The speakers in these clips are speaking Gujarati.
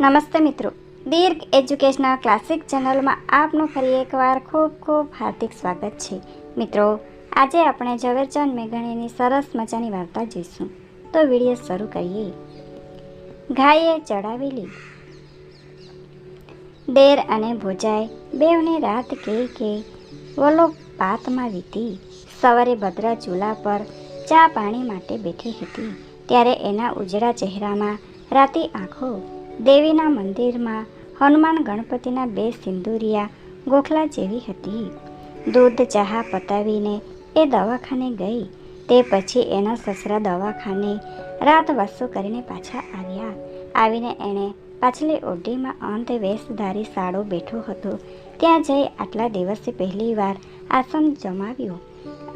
નમસ્તે મિત્રો. દીર્ઘ એજ્યુકેશનલ ક્લાસિક ચેનલમાં આપનું ફરી એકવાર ખૂબ ખૂબ હાર્દિક સ્વાગત છે. મિત્રો, આજે આપણે ઝવેરચંદ મેઘાણીની સરસ મજાની વાર્તા જોઈશું. તો વીડિયો શરૂ કરીએ. ઘાયે ચડાવેલી દેર અને ભોજાએ બેવને રાત કે કે, વલો પાતમાં વીતી. સવારે ભદ્રા ચૂલા પર ચા પાણી માટે બેઠી હતી. ત્યારે એના ઉજળા ચહેરામાં રાતે આંખો દેવીના મંદિરમાં હનુમાન ગણપતિના બે સિંદુરિયા ગોખલા જેવી હતી. દૂધ ચહા પતાવીને એ દવાખાને ગઈ. તે પછી એના સસરા દવાખાને રાત વસ્તુ કરીને પાછા આવ્યા. આવીને એણે પાછલી ઓઢીમાં અંત વેશધારી સાડો બેઠો હતો. ત્યાં જઈ આટલા દિવસે પહેલીવાર આસન જમાવ્યો.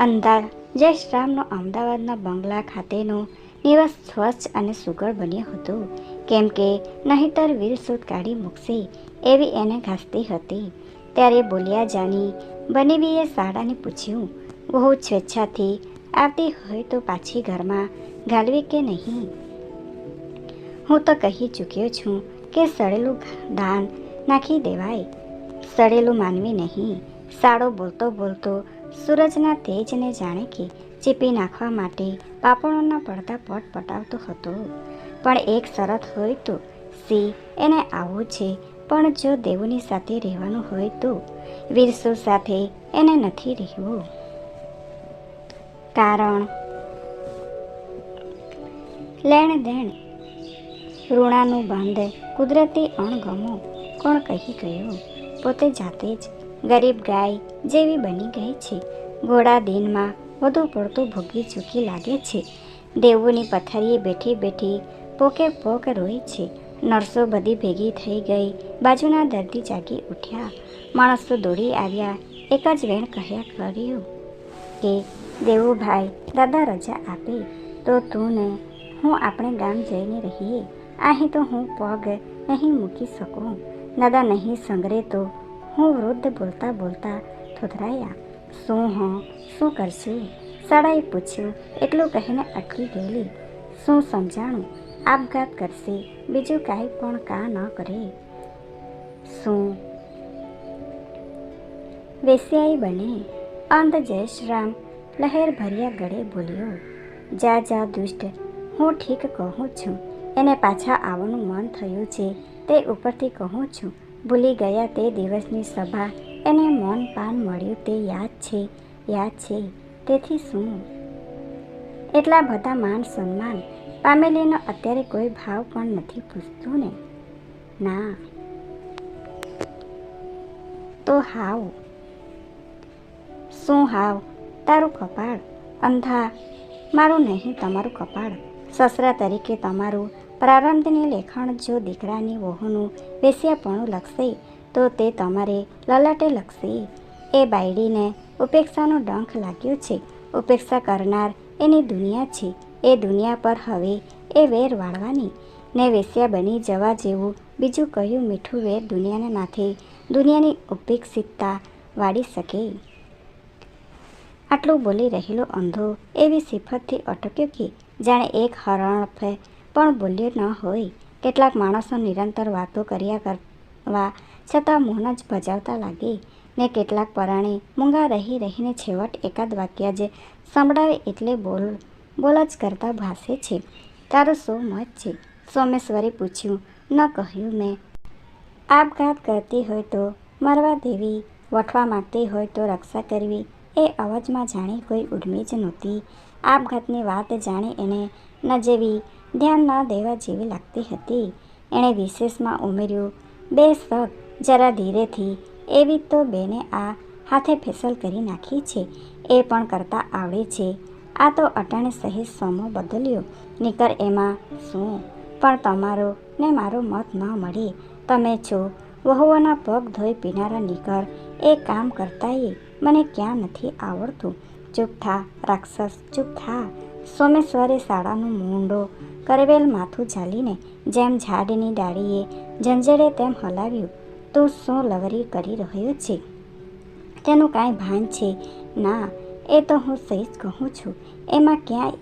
અંધાર જયશ્રામનો અમદાવાદના બંગલા ખાતેનો નિવાસ સ્વચ્છ અને સુઘડ બન્યો હતો. કેમ કે નહીતર વીરસૂટ કાઢી મૂકશે એવી એને ઘાસતી હતી. ત્યારે બોલ્યા, જાની, બનેવીએ શાળાને પૂછ્યું, બહુ સ્વેચ્છાથી આવતી હોય તો પાછી ઘરમાં ગાલવી કે નહીં? હું તો કહી ચૂક્યો છું કે સડેલું દાન નાખી દેવાય. સડેલું માનવી નહીં. સાડો બોલતો બોલતો સૂરજના તેજને જાણે કે ચીપી નાખવા માટે પાપણોના પડતા પટ પટાવતો હતો. પણ એક શરત હોય તો સી એને આવવું છે. પણ જો દેવુની સાથે રહેવાનું હોય તો વીરસુ સાથે એને નથી રહેવું. કારણ લેણ દેણ ઋણાનું બંધ કુદરતી અણગમો કોણ કહી ગયું? પોતે જાતે જ ગરીબ ગાય જેવી બની ગઈ છે. ઘોડા દિનમાં વધુ પડતું ભોગી ચૂકી લાગે છે. દેવુની પથારીએ બેઠી બેઠી પોકે પોક રોય છે. નર્સો બધી ભેગી થઈ ગઈ. બાજુના દર્દી જાગી ઉઠ્યા. માણસો દોડી આવ્યા. એક જ વેણ કહ્યા કર્યું કે, દેવુભાઈ, દાદા રજા આપે. તો તું ને હું આપણે ગામ જઈને રહીએ. અહીં તો હું પગ નહીં મૂકી શકું. દાદા નહીં સંગરે તો હું વૃદ્ધ બોલતા બોલતા થોથરાયા. શું હં? શું કરશે? શાળાએ પૂછ્યું. એટલું કહીને અટકી ગયેલી. શું સમજાણું? આપઘાત કરશે. બીજું કાંઈ પણ કા ન કરે. શું? વેશ્યાઈ બને. અંધ જયશ્રામ લહેર ભર્યા ગળે બોલ્યો, જા જા, દુષ્ટ. હું ઠીક કહું છું. એને પાછા આવવાનું મન થયું છે. તે ઉપરથી કહું છું, ભૂલી ગયા તે દિવસની સભા. એને મન પાન મળ્યું તે યાદ છે યાદ છે. તેથી શું? એટલા બધા માન સન્માન પામેલીનો અત્યારે કોઈ ભાવ પણ નથી પૂછતું ને. ના. તો હાવ. શું હાવ? તારું કપાળ. અંધા. મારું નહીં, તમારું કપાળ. સસરા તરીકે તમારું પ્રારંભની લેખણ જો દીકરાની વહુનું વેશ્યાપણું લખશે, તો તે તમારે લલાટે લખશે. એ બાયડીને ઉપેક્ષાનો ડંખ લાગ્યો છે. ઉપેક્ષા કરનાર એની દુનિયા છે. એ દુનિયા પર હવે એ વેર વાળવાની. ને વેશ્યા બની જવા જેવું બીજું કયું મીઠું વેર દુનિયાને માથે દુનિયાની ઉપેક્ષિતતા વાળી શકે? આટલું બોલી રહેલો અંધો એવી સિફતથી અટક્યો કે જાણે એક હરણફે પણ બોલ્યો ન હોય. કેટલાક માણસો નિરંતર વાતો કર્યા કરવા છતાં મૌન જ ભજાવતા લાગે. ને કેટલાક પરાણે મૂંગા રહી રહીને છેવટ એકાદ વાક્ય જ સંભળાવે એટલે બોલ બોલ કરતા ભાસે છે. તારો શું મત છે? સોમેશ્વરે પૂછ્યું. ન કહ્યું મેં. આપઘાત કરતી હોય તો મરવા દેવી, વઠવા માગતી હોય તો રક્ષા કરવી, એ અવાજમાં જાણે કોઈ ઉર્મી જ નહોતી. આપઘાતની વાત જાણે એને ન જેવી, ધ્યાન ન દેવા જેવી લાગતી હતી. એણે વિશેષમાં ઉમેર્યું, બે શક જરા ધીરેથી, એવી તો બેને આ હાથે ફેસલ કરી નાખી છે. એ પણ કરતાં આવડે છે. આ તો અટાણે સહેજ સમો બદલ્યો. નીકર એમાં શું? પણ તમારો ને મારો મત ન મળે. તમે છો. વહુઓના પગ ધોઈ પીનારા નીકર. એ કામ કરતાંય મને ક્યાં નથી આવડતું. ચૂપ થા, રાક્ષસ, ચૂપ થા. સોમેશ્વરે શાળાનું મૂંડો કરવેલ માથું ઝાલીને જેમ ઝાડની ડાળીએ ઝંઝેડે તેમ હલાવ્યું. તું શું લવરી કરી રહ્યો છે? તેનું કાંઈ ભાન છે? ના એ તો હું સહી જ કહું છું. એમાં ક્યાંય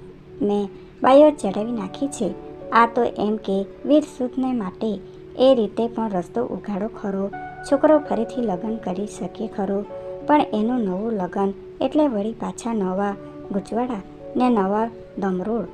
મેં બાયો ચડાવી નાખી છે. આ તો એમ કે વીર સુધને માટે એ રીતે પણ રસ્તો ઉઘાડો ખરો. છોકરો ફરીથી લગ્ન કરી શકે ખરો. પણ એનું નવું લગ્ન એટલે વળી પાછા નવા ગૂંચવાડા ને નવા દમરોડ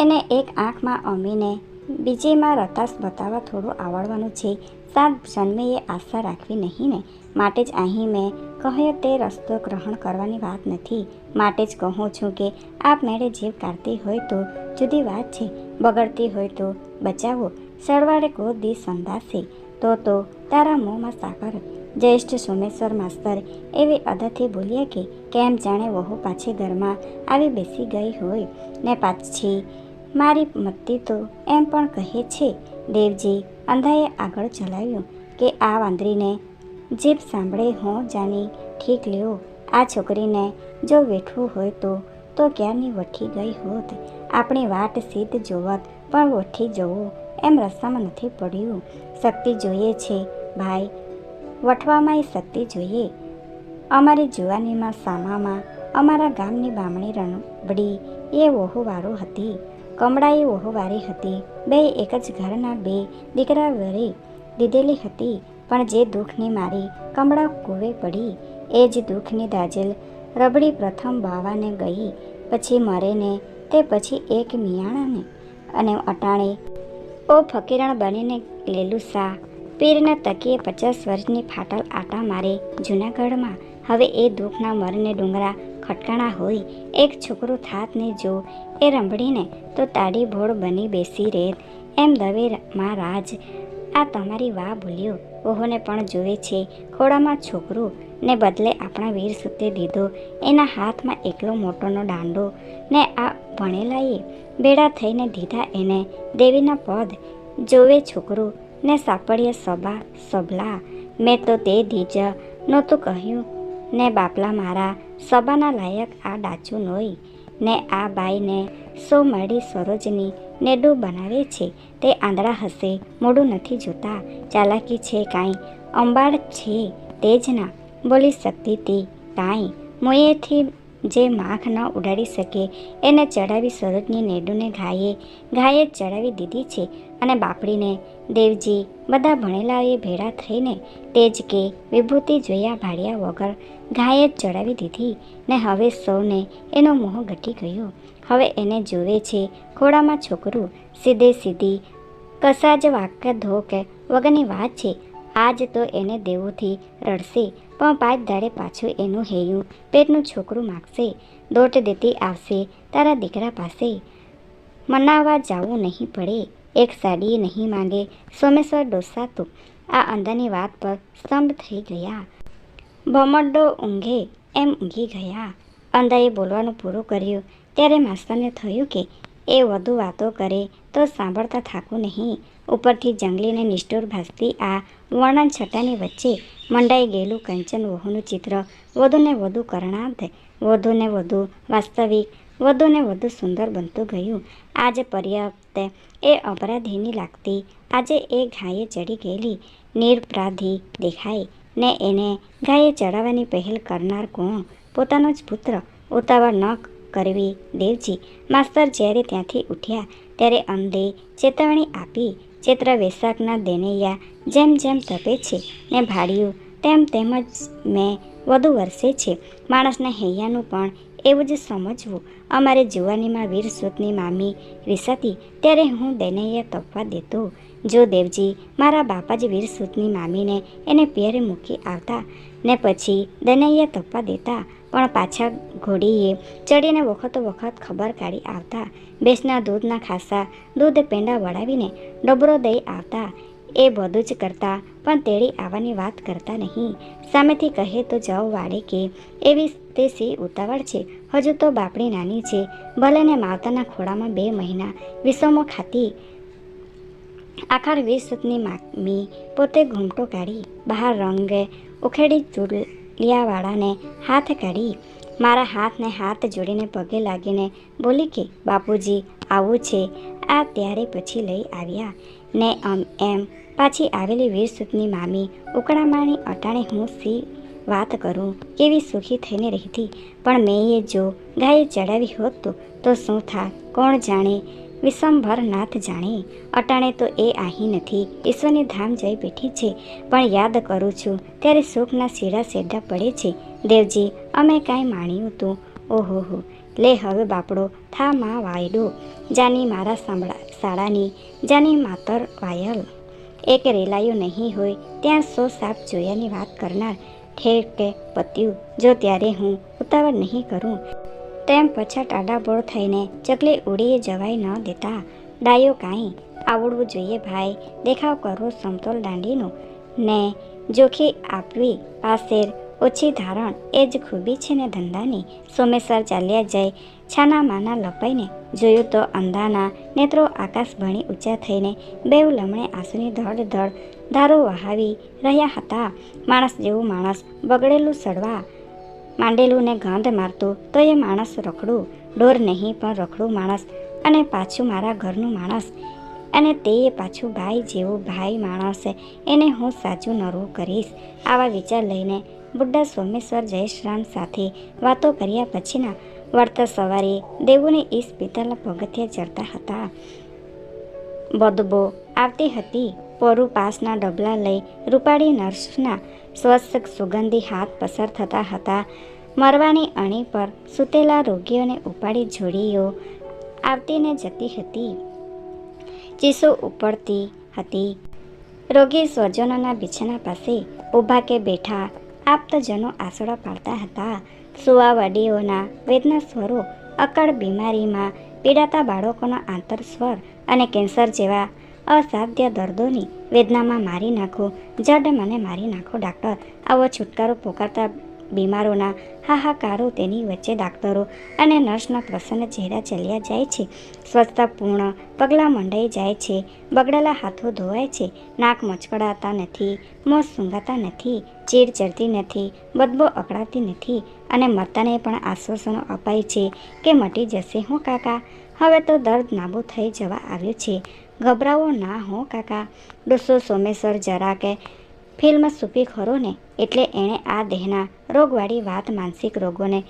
એને એક આંખમાં અમીને બીજીમાં રતાશ બતાવવા થોડું આવડવાનું છે. સાત જન્મે એ આશા રાખવી નહીં ને. માટે જ અહીં મેં કહ્યો તે રસ્તો ગ્રહણ કરવાની વાત નથી. માટે જ કહું છું કે આપમેળે જીવ કાઢતી હોય તો જુદી વાત છે. બગડતી હોય તો બચાવો. સરવાળે કો દી સંદાસે. તો તો તારા મોંમાં સાકર જ્યેષ્ઠ સોમેશ્વર માસ્તર એવી અદાથી બોલ્યા કે, કેમ જાણે વહુ પાછી ઘરમાં આવી બેસી ગઈ હોય? ને પાછી મારી મતી તો એમ પણ કહે છે. દેવજી અંધાએ આગળ ચલાવ્યું કે આ વાંદરીને જીભ સાંભળે હું જાની ઠીક લ્યો, આ છોકરીને જો વેઠવું હોય તો તો ક્યારની વઠી ગઈ હોત? આપણી વાટ સીધ જોવત, પણ વઠી જવું એમ રસ્તામાં નથી પડ્યું. શક્તિ જોઈએ છે, ભાઈ, વઠવામાંય શક્તિ જોઈએ. અમારી જુવાનીમાં સામામાં, અમારા ગામની બામણી રણબડી એ વહુવારો હતી. કમળાએ વહુવારી હતી. બે એક જ ઘરના બે દીકરા વરે દીધેલી હતી. પણ જે દુઃખની મારી કમળા કૂવે પડી, એ જ દુઃખની દાજેલ રબડી પ્રથમ બાવાને ગઈ, પછી મરે ને તે પછી એક મિયાણાને. અને અટાણે ઓ ફકીરણ બનીને લેલુસા પીરના તકીએ પચાસ વર્ષની ફાટલ આટા મારે જૂનાગઢમાં. હવે એ દુઃખના મરને ડુંગરા ખટકાણા હોય, એક છોકરો થાતને જો, એ રંભડીને તો તાડી ભોળ બની બેસી રેત. એમ દવેમાં રાજ, આ તમારી વાહ ભૂલ્યો ઓહોને પણ જોવે છે. ખોડામાં છોકરું ને બદલે આપણા વીર સૂતે દીધો. એના હાથમાં એકલો મોટોનો દાંડો ને આ ભણેલાએ બેડા થઈને દીધા એને. દેવીના પદ જોવે છોકરું ને સાપડીએ સભા, સભલા, મેં તો તે ધીજ નહોતું કહ્યું ને બાપલા મારા સભાના લાયક આ ડાચું નોઈ ને આ બાઈને સો મળી સરોજની નેડું બનાવે છે. તે આંધળા હશે. મોડું નથી જોતા. ચાલાકી છે કાંઈ. અંબાળ છે તે જ ના બોલી શકતી તી કાંઈ. મોયેથી જે માખ ન ઉડાડી શકે, એને ચડાવી સરોજની નેડુને ઘાયે. ઘાયે ચડાવી દીધી છે અને બાપડીને. દેવજી, બધા ભણેલાએ ભેળા થઈને તેજ કે વિભૂતિ જોયા ભાડ્યા વગર ઘાયે ચડાવી દીધી ને હવે સૌને એનો મોહ ઘટી ગયો. હવે એને જોવે છે, ખોળામાં છોકરું સીધે સીધી કશા જ વાક્ય ધોકે વગરની વાત છે. આજ તો એને દેવુંથી રડશે, પણ પાંચ દાડે પાછું એનું હેયું. પેટનું છોકરું માગશે, દોટ દેતી આવશે, તારા દીકરા પાસે મનાવવા જાવું નહીં પડે. એક સાડી નહીં માંગે સોમેશ્વર ડોસા તો. આ અંદરની વાત પર સ્તંભ થઈ ગયા. ભમડો ઊંઘે એમ ઊંઘી ગયા. અંદાએ બોલવાનું પૂરું કર્યું. ત્યારે માસ્તરને થયું કે એ વધુ વાતો કરે તો સાંભળતા થાકું નહીં. ઉપરથી જંગલીને નિષ્ઠુર ભાસતી આ વર્ણન છટાની વચ્ચે મંડાઈ ગયેલું કંચન વહુનું ચિત્ર, વધુને વધુ કરણાર્થ વધુને વધુ વાસ્તવિક, વધુને વધુ સુંદર બનતું ગયું. આજે પર્યાપ્ત એ અપરાધીની લાગતી, આજે એ ઘાયે ચડી ગયેલી નિરપરાધી દેખાય. ને એને ગાયે ચડાવવાની પહેલ કરનાર કોણ? પોતાનો જ પુત્ર ઉતાવળ ન કરવી દેવજી માસ્તર જ્યારે ત્યાંથી ઉઠ્યા ત્યારે અંધે ચેતવણી આપી, ચૈત્ર વૈશાખના દેનૈયા જેમ જેમ તપે છે ને ભાડ્યું, તેમ તેમ જ મેં વધુ વરસે છે. માણસને હૈયાનું પણ એવું જ સમજવું. અમારે જુવાનીમાં વીર સુતની મામી વિસાતી, ત્યારે હું દૈનૈયા તપવા દેતો. જો દેવજી મારા બાપા જ વીર સુતની મામીને એને પિયરે મૂકી આવતા ને પછી દનૈયા તપવા દેતા પણ પાછા ઘોડીએ ચડીને વખતો વખત ખબર કાઢી આવતા. ભેંસના દૂધના ખાસા દૂધ પેંડા વળાવીને ડબરો દઈ આવતા. એ બધું જ કરતા, પણ તેડી આવવાની વાત કરતા નહીં. સામેથી કહે તો જવ વાળે કે એવી તે સી ઉતાવળ છે. હજુ તો બાપડી નાની છે. ભલે ને માવતાના ખોળામાં બે મહિના વિસમો ખાતી. આખર વીસ સુતની મામી પોતે ઘૂમટો કાઢી બહાર રંગે ઉખેડી ચૂલિયાવાળાને હાથ કાઢી મારા હાથને હાથ જોડીને પગે લાગીને બોલી કે, બાપુજી, આવું છે. આ ત્યારે પછી લઈ આવ્યા. ને આમ એમ પાછી આવેલી વીરસુતની મામી ઉકળામાની અટાણે હું સી વાત કરું કેવી સુખી થઈને રહેતી. પણ મેં એ જો ગાય ચડાવી હોત તો શું થા? કોણ જાણે? વિશ્વંભર નાથ જાણે, અટાણે તો એ આહી નથી, ઈશ્વરની ધામ જઈ બેઠી છે, પણ યાદ કરું છું, ત્યારે સુખના શીરા શેરડા પડે છે, દેવજી, અમે કાંઈ માણ્યું તું. ઓહો હો, લે હવે બાપડો, થા માં વાયડો, જાની મારા સાંભળા શાળાની જાની માતર વાયલ. એક રેલાયું નહીં હોય, ત્યાં સો સાપ જોયાની વાત કરનાર, ઠેર કે પત્યું, જો ત્યારે હું ઉતાવળ નહીં કરું તેમ પછા ટાડાબોળ થઈને ચકલી ઉડીએ જવાય ન દેતા. ડાયો કાંઈ? આવડવું જોઈએ ભાઈ. દેખાવ કરવો સમતોલ દાંડીનો. ને જોખી આપવી પાસેર ઓછી ધારણ એ જ ખૂબી છે ને ધંધાની. સોમેશ્વર ચાલ્યા જાય. છાના માના લપાઈને જોયું તો અંધાના નેત્રો આકાશ ભણી ઊંચા થઈને બેઉ લમણે આંસુની ધડ ધડ ધારો વહાવી રહ્યા હતા. માણસ જેવું માણસ બગડેલું સડવા માંડેલું ને ગાંધ મારતું તો એ માણસ રખડું. ડોર નહીં, પણ રખડું માણસ. અને પાછું મારા ઘરનું માણસ. અને તે પાછું ભાઈ જેવું ભાઈ માણસ. એને હું સાચું નરવું કરીશ. આવા વિચાર લઈને બુડ્ઢા સોમેશ્વર જયશ્રામ સાથે વાતો કર્યા પછીના વળતા સવારે દેવુને ઈસ પિત્તળના પગથિયા ચડતા હતા. બદબો આવતી હતી. પોરું પાસના ડબલા લઈ રૂપાળી નર્સના સ્વસ્થ, સુગંધી હાથ પસાર થતા હતા. મરવાની અણી પર સૂતેલા રોગીઓને ઉપાડી જોડીઓ આવતીને જતી હતી. ચીસો ઉપડતી હતી. રોગી સ્વજનોના બિછાના પાસે ઊભા કે બેઠા આપ્તજનો આસોડા પાડતા હતા. સુવાવડીઓના વેદના સ્વરો, અકળ બીમારીમાં પીડાતા બાળકોનો આંતરસ્વર અને કેન્સર જેવા અસાધ્ય દર્દોની વેદનામાં મારી નાખો, જડ મને મારી નાખો, ડાક્ટર. આવો છુટકારો પોકારતા બીમારોના હાહાકારો તેની વચ્ચે ડાક્ટરો અને નર્સના પ્રસન્ન ચહેરા ચલ્યા જાય છે. સ્વચ્છતાપૂર્ણ પગલાં મંડાઈ જાય છે, બગડેલા હાથો ધોવાય છે, નાક મચકડાતા નથી, મોં સૂંઘાતા નથી, ચીર ચડતી નથી, બદબો અકળાતી નથી અને મરતાને પણ આશ્વાસનો અપાય છે કે મટી જશે. હું કાકા, હવે તો દર્દ નાબૂદ થઈ જવા આવ્યું છે. ગભરાવો ના હો, કાકા. ડોસો સોમેશ્વર જરા કે ફિલ્મ સૂપી ખરો ને એટલે એણે આ દેહના રોગવાળી વાત માનસિક રોગોને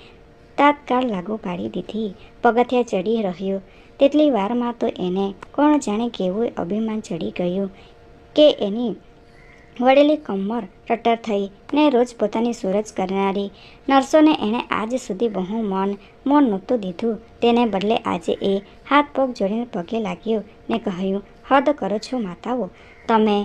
તાત્કાળ લાગુ પાડી દીધી. પગથિયા ચડી રહ્યું. તેટલી વારમાં તો એને કોણ જાણે કેવું અભિમાન ચડી ગયું કે એની વળેલી કમર ટટર થઈ ને રોજ પોતાની સુરજ કરનારી. નર્સોને એણે આજ સુધી બહુ મન મોન નહોતું દીધું. તેને બદલે આજે એ હાથ પગ જોડીને પગે લાગ્યો ને કહ્યું, હદ કરો છો માતાઓ, તમે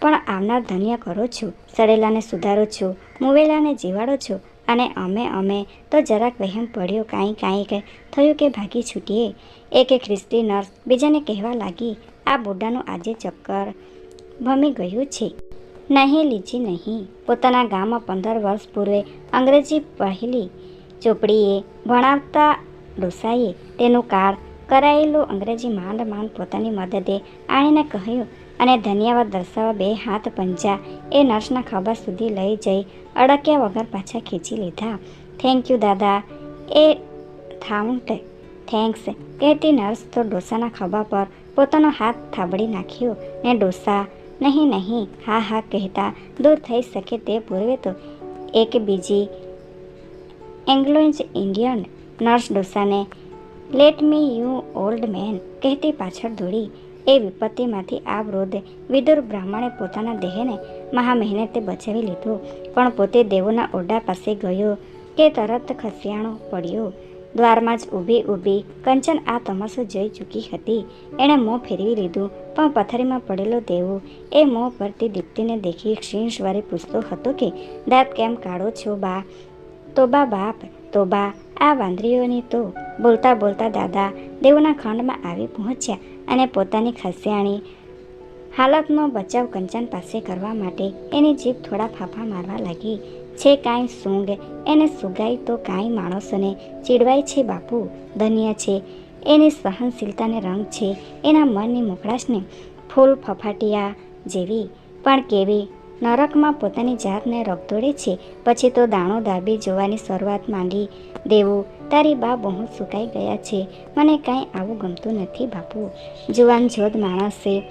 પણ આવનાર ધન્ય કરો છો. સડેલાને સુધારો છો, મુવેલાને જીવાડો છો અને અમે અમે તો જરાક વહેમ પડ્યો કાંઈ કાંઈ થયું કે ભાગી છૂટીએ. એકે ખ્રિસ્તી નર્સ બીજાને કહેવા લાગી, આ બુઢાનું આજે ચક્કર ભમી ગયું છે. નહીં લીજી નહીં. પોતાના ગામમાં પંદર વર્ષ પૂર્વે અંગ્રેજી પહેલી ચોપડીએ ભણાવતા ડોસાએ તેનું કાર્ડ કરાયેલું અંગ્રેજી માંડ માંડ પોતાની મદદે આણીને કહ્યું અને ધન્યવાદ દર્શાવવા બે હાથ પંજા એ નર્સના ખભા સુધી લઈ જઈ અડક્યા વગર પાછા ખેંચી લીધા. થેન્ક યુ દાદા. એ થાઉન્ટ થેન્ક્સ કહેતી નર્સ તો ડોસાના ખભા પર પોતાનો હાથ થાબડી નાખ્યો ને ડોસા નહીં નહીં હા હા કહેતા દૂર થઈ શકે તે પૂર્વે તો એક બીજી Anglo Indian nurse ડોસાને let me you old man કહેતી પાછળ દોડી એ વિપત્તિમાંથી આ વૃદ્ધ વિદુર બ્રાહ્મણે પોતાના દેહને મહા મહેનતે બચાવી લીધું પણ પોતે દેવોના ઓરડા પાસે ગયો કે તરત ખસિયાણો પડ્યો દ્વારમાં જ ઊભી ઊભી કંચન આ તમાશો જોઈ ચૂકી હતી. એણે મોં ફેરવી લીધું, પણ પથારીમાં પડેલો દેવો એ મોં પરથી દીપ્તિને દેખી ક્ષીણ સ્વરે પૂછતો હતો કે, દાંત કેમ કાઢો છો બા? તો બા બાપ, તો બા, આ વાંદરીઓની તો. બોલતા બોલતા દાદા દેવના ખંડમાં આવી પહોંચ્યા અને પોતાની ખસિયાણી હાલતનો બચાવ કંચન પાસે કરવા માટે એની જીભ થોડા ફાફા મારવા લાગી. છે કાંઈ સૂંઘ, એને સુગાય તો કાંઈ માણસોને ચીડવાય છે બાપુ, ધન્ય છે. એની સહનશીલતાને રંગ છે, એના મનની મોકળાશને ફૂલ ફફાટિયા જેવી. પણ કેવી? નરકમાં પોતાની જાતને રગદોડે છે, પછી તો દાણો દાબી જોવાની શરૂઆત માંડી દેવું. તારી બા બહુ સુકાઈ ગયા છે, મને કાંઈ આવું ગમતું નથી બાપુ. જુવાન જોધ માણસે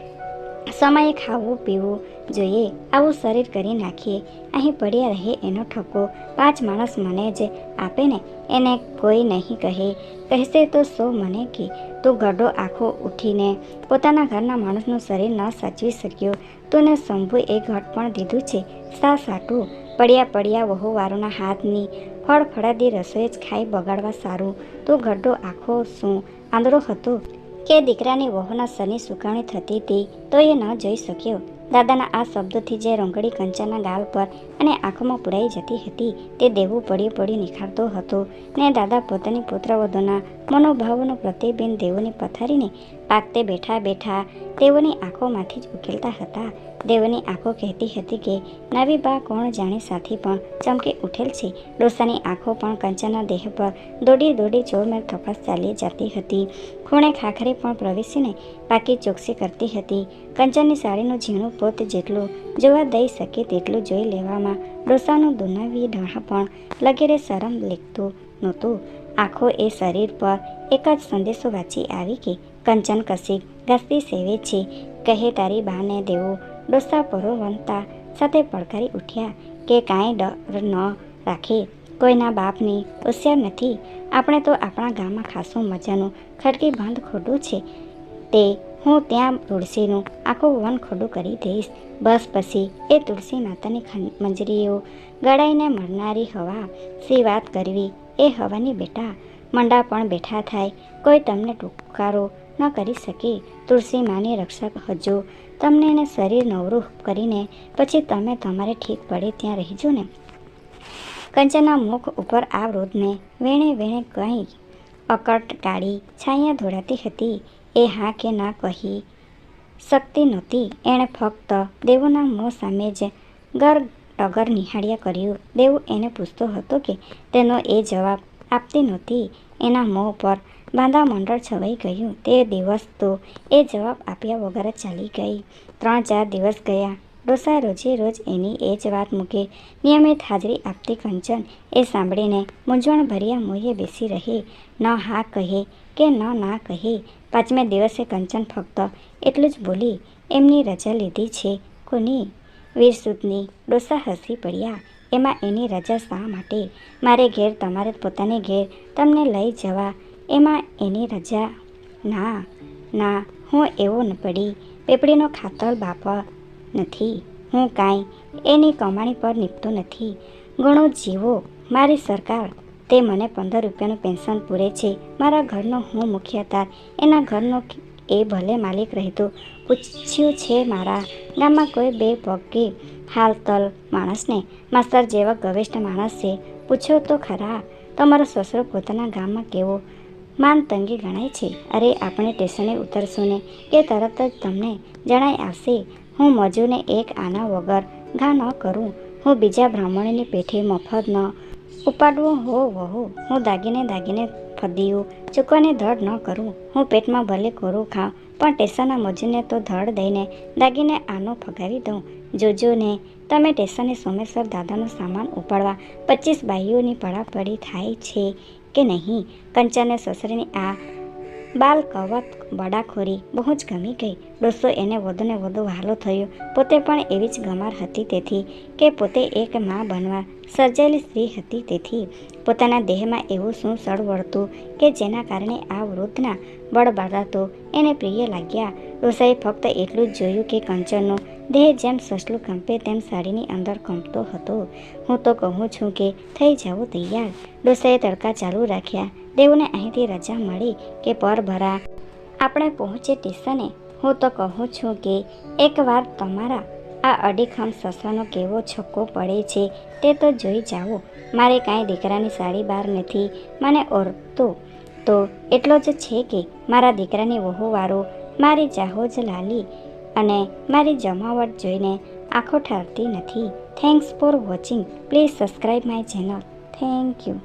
સમયે ખાવું, પીવું જોઈએ, આવું શરીર કરી નાખીએ. અહીં પડ્યા રહે એનો ઠપકો. પાંચ માણસ મને જ આપે ને, એને કોઈ નહીં કહે. કહેશે તો સો મને કે, તું ગઢો આખો ઉઠીને પોતાના ઘરના માણસનું શરીર ન સાચવી શક્યો. તો ને શંભુ એ ઘટ પણ દીધું છે. સા સાટું? પડ્યા પડ્યા વહુવારોના હાથની ફળફળાદી રસોઈ જ ખાઈ બગાડવા સારું. તું ગઢો આખો શું? આંધળો હતો? કે દીકરાની વહુના સરની સુકાવણી થતી હતી, તો એ ન જોઈ શક્યો. દાદાના આ શબ્દોથી જે રંગડી કંચાના ગાલ પર અને આંખોમાં પુરાઈ જતી હતી, તે દેવું પડી પડી નિખારતો હતો ને દાદા પોતાની પુત્રવધુના મનોભાવોનું પ્રતિબિંબ દેવોની પથારીને પાકતે બેઠા બેઠા તેઓની આંખોમાંથી જ ઉકેલતા હતા. દેવની આંખો કહેતી હતી કે, નવી બા કોણ જાણે સાથી પણ ચમકી ઉઠેલ છે. ડોસાની આંખો પણ કંચાના દેહ પર દોડી દોડી જોરમેર તપાસ ચાલી જતી હતી. ખૂણે ખાખરે પણ પ્રવેશીને પાકી ચોકસી કરતી હતી. કંચનની સાડીનું ઝીણું પોત જેટલું જોવા દઈ શકે તેટલું જોઈ લેવામાં ડોસાનું દુનાવી ઢાળ પણ લગેરે શરમ લેખતું નહોતું. આખો એ શરીર પર એક જ સંદેશો વાંચી આવી કે, કંચન કશીક ઘસતી સેવે છે. કહે તારી બાને દેવું ડોસા પરોવંતા સાથે પડકારી ઉઠ્યા કે કાંઈ ડર ન રાખે. કોઈના બાપની હોશિયાર નથી. આપણે તો આપણા ગામમાં ખાસું મજાનું ખડકી બંધ ખોટું છે. તે હું ત્યાં તુલસીનું આખું વન ખોડું કરી દઈશ. બસ પછી એ તુલસી માતાની મંજરીઓ ગળાઈને મળનારી હવા સી વાત કરવી? એ હવાની બેટા. મંડા પણ બેઠા થાય. કોઈ તમને ટૂકારો ન કરી શકી. તુલસી માની રક્ષક, હજો તમને એને શરીર નવરું કરીને પછી તમે તમારે ઠીક પડે ત્યાં રહીજો ને. કંચના મુખ ઉપર આ વૃદ્ધને વેણે વેણે કંઈ અકટ કાળી છાયા ધોળાતી હતી. એ હા કે ના કહી શકતી નહોતી. એણે ફક્ત દેવોના મોં સામે જ ગર ટગર નિહાળ્યા કર્યું. દેવું એને પૂછતો હતો કે તેનો એ જવાબ આપતી નહોતી. એના મોં પર બાંધા મંડળ છવાઈ ગયું. તે દિવસ તો એ જવાબ આપ્યા વગર ચાલી ગઈ. ત્રણ ચાર દિવસ ગયા. ડોસા રોજે રોજ એની એ જ વાત મૂકે. નિયમિત હાજરી આપતી કંચન એ સાંભળીને મૂંઝવણ ભર્યા મોયે બેસી રહી. ન હા કહે કે ન ના કહે. પાંચમે દિવસે કંચન ફક્ત એટલું જ બોલી, એમની રજા લીધી છે કોની? વીરસુદની ડોસા હસી પડ્યા. એમાં એની રજા શા માટે? મારે ઘેર તમારે પોતાને ઘેર. તમને લઈ જવા એમાં એની રજા. ના ના, હું એવો ન પડી. પેપડીનો ખાતર બાપા નથી. હું કાંઈ એની કમાણી પર નીપતું નથી. ઘણો જીવો. મારી સરકાર તે મને પંદર રૂપિયાનું પેન્શન પૂરે છે. મારા ઘરનો હું મુખ્યતાર એના ઘરનો એ ભલે માલિક રહેતો. પૂછ્યું છે મારા ગામમાં કોઈ બે પગે હાલતલ માણસને. માસ્તર જેવા ગવેષ્ઠ માણસ છે. પૂછો તો ખરા, તમારો સસરો પોતાના ગામમાં કેવો માન તંગી ગણાય છે. અરે, આપણે સ્ટેશને ઉતરશું ને કે તરત જ તમને જણાઈ આવશે હું મજૂને એક આના વગર ઘા ન કરું. હું બીજા બ્રાહ્મણની પેઠે મફત ન ઉપાડવું. હો વહુ હું. દાગીને દાગીને ફદીયું ચૂકવાને ધડ ન કરું. હું પેટમાં ભલે કોરું ખાઉં, પણ ટેસાના મજૂરને તો ધડ દઈને દાગીને આનો ફગાવી દઉં. જોજો ને તમે ટેસાને સોમેશ્વર દાદાનો સામાન ઉપાડવા પચીસ બાઈઓની પડાપડી થાય છે. કે નહીં? કંચનને સસરીની આ બાલ કવત બડાખોરી બહુ જ ગમી ગઈ. ડોસો એને વધુને વધુ વહાલો થયો. પોતે પણ એવી જ ગમાર હતી તેથી કે પોતે એક મા બનવા સર્જાયેલી સ્ત્રી હતી તેથી પોતાના દેહમાં એવું શું સળવળતું કે જેના કારણે આ વૃદ્ધના બળબાડાતો એને પ્રિય લાગ્યા. ડોસાએ ફક્ત એટલું જ જોયું કે કંચનનો દેહ જેમ સસલું કંપે તેમ સાડીની અંદર કંપતો હતો. હું તો કહું છું કે થઈ જાવું તૈયાર. ડોસાએ તડકા ચાલુ રાખ્યા. દેવને અહીંથી રજા મળી કે પર ભરા. આપણે પહોંચે સ્ટેશને. હું તો કહું છું કે એકવાર તમારા આ અડીખમ સસરાનો કેવો છક્કો પડે છે તે તો જોઈ જાઓ. મારે કાંઈ દીકરાની સાડી બહાર નથી. મને ઓરતો. તો એટલો જ છે કે મારા દીકરાની વહુવારો મારી જાહોજ લાલી. અને મારી જમાવટ જોઈને આંખો ઠારતી નથી. Thanks for watching please subscribe my channel thank you